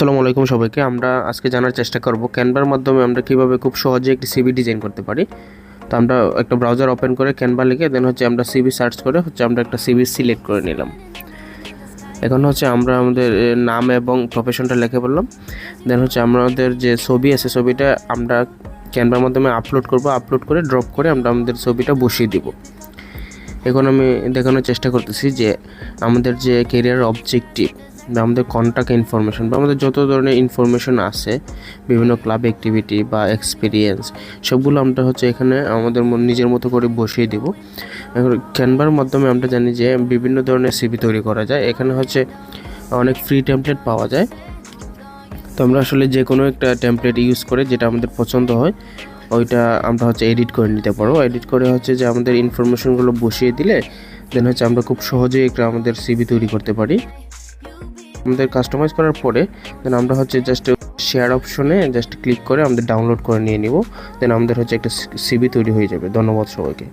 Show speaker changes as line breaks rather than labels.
আসসালামু আলাইকুম সবাইকে। আমরা আজকে জানার চেষ্টা করব ক্যানভার মাধ্যমে আমরা কীভাবে খুব সহজে একটি সিবি ডিজাইন করতে পারি। তো আমরা একটা ব্রাউজার ওপেন করে ক্যানভা লিখে দেন হচ্ছে আমরা সিবি সার্চ করে হচ্ছে আমরা একটা সিবি সিলেক্ট করে নিলাম। এখন হচ্ছে আমরা আমাদের নাম এবং প্রফেশনটা লিখে বললাম। দেন হচ্ছে আমাদের যে ছবি আছে, ছবিটা আমরা ক্যানভার মাধ্যমে আপলোড করব। আপলোড করে ড্রপ করে আমরা আমাদের ছবিটা বসিয়ে দিব। এখন আমি দেখানোর চেষ্টা করতেছি যে আমাদের যে কেরিয়ার অবজেক্টিভ আমাদের কন্ট্যাক্ট ইনফরমেশন বা আমাদের যত ধরনের ইনফরমেশন আছে, বিভিন্ন ক্লাব অ্যাক্টিভিটি বা এক্সপিরিয়েন্স সবগুলো আমরা হচ্ছে এখানে আমাদের নিজের মতো করে বসিয়ে দিব। এখন ক্যানভার মাধ্যমে আমরা জানি যে বিভিন্ন ধরনের সিভি তৈরি করা যায়। এখানে হচ্ছে অনেক ফ্রি টেমপ্লেট পাওয়া যায়। তো আমরা আসলে যে কোনো একটা টেমপ্লেট ইউজ করে যেটা আমাদের পছন্দ হয়, ওইটা আমরা হচ্ছে এডিট করে নিতে পারব। এডিট করে হচ্ছে যে আমাদের ইনফরমেশনগুলো বসিয়ে দিলে দেন হচ্ছে আমরা খুব সহজেই একটা আমাদের সিভি তৈরি করতে পারি। আমাদের কাস্টমাইজ করার পরে দেন আমরা হচ্ছে জাস্ট শেয়ার অপশনে জাস্ট ক্লিক করে আমাদের ডাউনলোড করে নিয়ে নিব। দেন আমাদের হচ্ছে একটা সিবি তৈরি হয়ে যাবে। ধন্যবাদ সবাইকে।